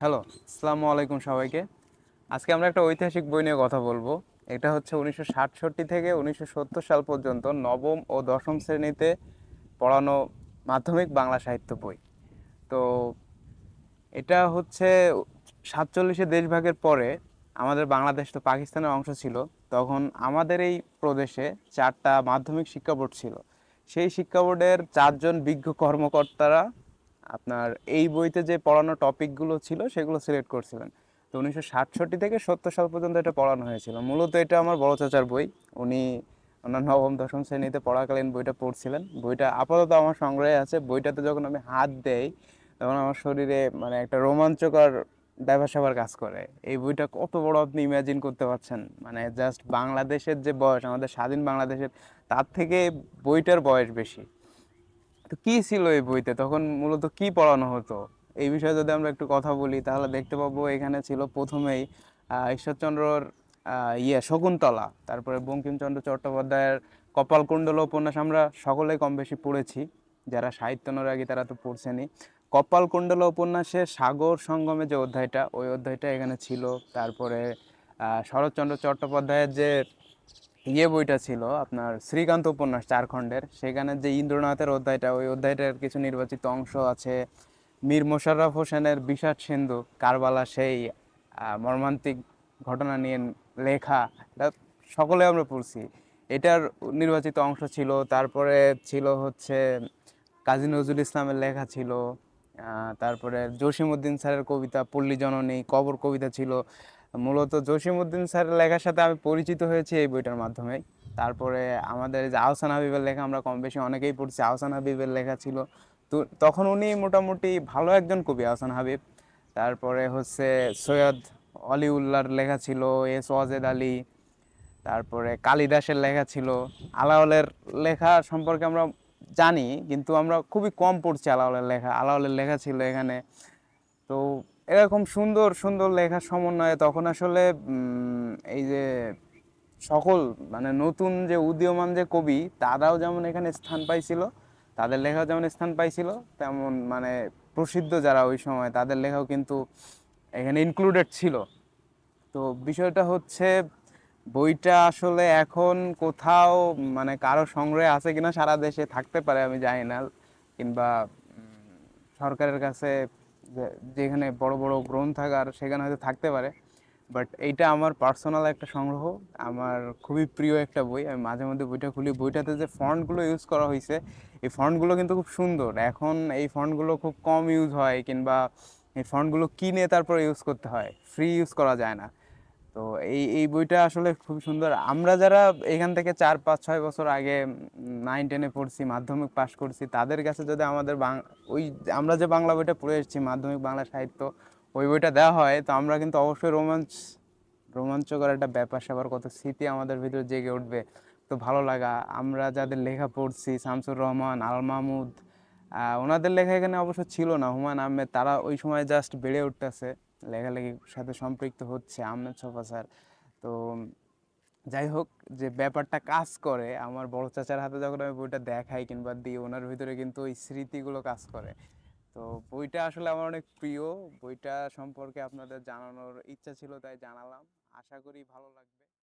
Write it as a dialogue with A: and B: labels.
A: Hello আসসালামু আলাইকুম সবাইকে। আজকে আমরা একটা ঐতিহাসিক বই নিয়ে কথা বলব। এটা হচ্ছে উনিশশো সাতষট্টি থেকে উনিশশো সত্তর সাল পর্যন্ত নবম ও দশম শ্রেণীতে পড়ানো মাধ্যমিক বাংলা সাহিত্য বই। তো এটা হচ্ছে সাতচল্লিশে দেশভাগের পরে আমাদের বাংলাদেশ তো পাকিস্তানের অংশ ছিল, তখন আমাদের এই প্রদেশে চারটা মাধ্যমিক শিক্ষা বোর্ড ছিল। সেই শিক্ষা বোর্ডের চারজন বিজ্ঞ কর্মকর্তারা আপনার এই বইতে যে পড়ানো টপিকগুলো ছিল, সেগুলো সিলেক্ট করছিলেন। তো উনিশশো সাতষট্টি থেকে সত্তর সাল পর্যন্ত এটা পড়ানো হয়েছিল। মূলত এটা আমার বড় চাচার বই। উনি ওনার নবম, দশম শ্রেণীতে পড়াকালীন বইটা পড়ছিলেন। বইটা আপাতত আমার সংগ্রহে আছে। বইটাতে যখন আমি হাত দেই, তখন আমার শরীরে মানে একটা রোমাঞ্চকর ব্যাপার স্যাপার কাজ করে। এই বইটা কত বড় আপনি ইমাজিন করতে পারছেন? মানে জাস্ট বাংলাদেশের যে বয়স, আমাদের স্বাধীন বাংলাদেশের, তার থেকে বইটার বয়স বেশি। তো কি ছিল এই বইতে? তখন মূলত কি পড়ানো হতো? এই বিষয়ে যদি আমরা একটু কথা বলি, তাহলে দেখতে পাবো এখানে ছিল প্রথমেই ঈশ্বরচন্দ্রর ইয়ে শকুন্তলা, তারপরে বঙ্কিমচন্দ্র চট্টোপাধ্যায়ের কপালকুণ্ডল উপন্যাস আমরা সকলেই কম বেশি পড়েছি, যারা সাহিত্য অনুরাগী তারা তো পড়ছেনই। কপালকুণ্ডল উপন্যাসে সাগর সঙ্গমে যে অধ্যায়টা, ওই অধ্যায়টা এখানে ছিল। তারপরে শরৎচন্দ্র চট্টোপাধ্যায়ের যে ইয়ে বইটা ছিল আপনার শ্রীকান্ত উপন্যাস চার খণ্ডের সেখানে যে ইন্দ্রনাথের অধ্যায়টা, ওই অধ্যায়টার কিছু নির্বাচিত অংশ আছে। মীর মোশাররফ হোসেনের বিষাদ সিন্ধু, কারবালা সেই মর্মান্তিক ঘটনা নিয়ে লেখা, এটা সকলে আমরা পড়ছি। এটার নির্বাচিত অংশ ছিল, তারপরে ছিল হচ্ছে কাজী নজরুল ইসলামের লেখা ছিল তারপরে জসিমউদ্দিন স্যারের কবিতা, পল্লী জননী, কবর কবিতা ছিল। মূলত জসিমউদ্দিন স্যারের লেখার সাথে আমি পরিচিত হয়েছি এই বইটার মাধ্যমে। তারপরে আমাদের যে আহসান হাবিবের লেখা, আমরা কম বেশি অনেকেই পড়ছি, আহসান হাবিবের লেখা ছিল। তো তখন উনি মোটামুটি ভালো একজন কবি আহসান হাবিব। তারপরে হচ্ছে সৈয়দ অলিউল্লাহর লেখা ছিল, এস ওয়াজেদ আলী। তারপরে কালিদাসের লেখা ছিল। আলাওলের লেখা সম্পর্কে আমরা জানি, কিন্তু আমরা খুবই কম পড়ছি আলাওলের লেখা। আলাওলের লেখা ছিল এখানে। তো এরকম সুন্দর সুন্দর লেখার সমন্বয়ে তখন আসলে এই যে সকল মানে নতুন যে উদীয়মান যে কবি, তারাও যেমন এখানে স্থান পাইছিল, তাদের লেখাও যেমন স্থান পাইছিল, তেমন মানে প্রসিদ্ধ যারা ওই সময়, তাদের লেখাও কিন্তু এখানে ইনক্লুডেড ছিল। তো বিষয়টা হচ্ছে, বইটা আসলে এখন কোথাও মানে কারও সংগ্রহে আছে কিনা সারা দেশে থাকতে পারে, আমি জানি না, কিংবা সরকারের কাছে যেখানে বড় বড় গ্রন্থাগার সেখানে হয়তো থাকতে পারে। বাট এইটা আমার পার্সোনাল একটা সংগ্রহ, আমার খুবই প্রিয় একটা বই। আমি মাঝে মধ্যে বইটা খুলি। বইটাতে যে ফন্টগুলো ইউজ করা হয়েছে এই ফন্টগুলো কিন্তু খুব সুন্দর। এখন এই ফন্টগুলো খুব কম ইউজ হয় কিংবা এই ফন্টগুলো কিনে তারপর ইউজ করতে হয়। ফ্রি ইউজ করা যায় না। তো এই এই বইটা আসলে খুব সুন্দর। আমরা যারা এখান থেকে চার, পাঁচ, ছয় বছর আগে নাইন টেনে পড়ছি, মাধ্যমিক পাশ করছি, তাদের কাছে যদি আমাদের বাং ওই আমরা যে বাংলা বইটা পড়ে এসেছি, মাধ্যমিক বাংলা সাহিত্য, ওই বইটা দেওয়া হয়, তো আমরা কিন্তু অবশ্যই রোমাঞ্চ, রোমাঞ্চকর একটা ব্যাপার স্যাপার কত স্মৃতি আমাদের ভিতরে জেগে উঠবে। তো ভালো লাগা। আমরা যাদের লেখা পড়ছি, শামসুর রহমান, আল মাহমুদ ওনাদের লেখা এখানে অবশ্য ছিল না, হুমায়ুন আহমেদ, তারা ওই সময় জাস্ট বেড়ে উঠতেছে। লেখালেখির সাথে সম্পৃক্ত হচ্ছে আহমেদ সোফা স্যার। তো যাই হোক, যে ব্যাপারটা কাজ করে, আমার বড় চাচার হাতে যখন আমি বইটা দেখাই কিংবা দিই, ওনার ভিতরে কিন্তু ওই স্মৃতিগুলো কাজ করে। তো বইটা আসলে আমার অনেক প্রিয়। বইটা সম্পর্কে আপনাদের জানানোর ইচ্ছা ছিল, তাই জানালাম। আশা করি ভালো লাগবে।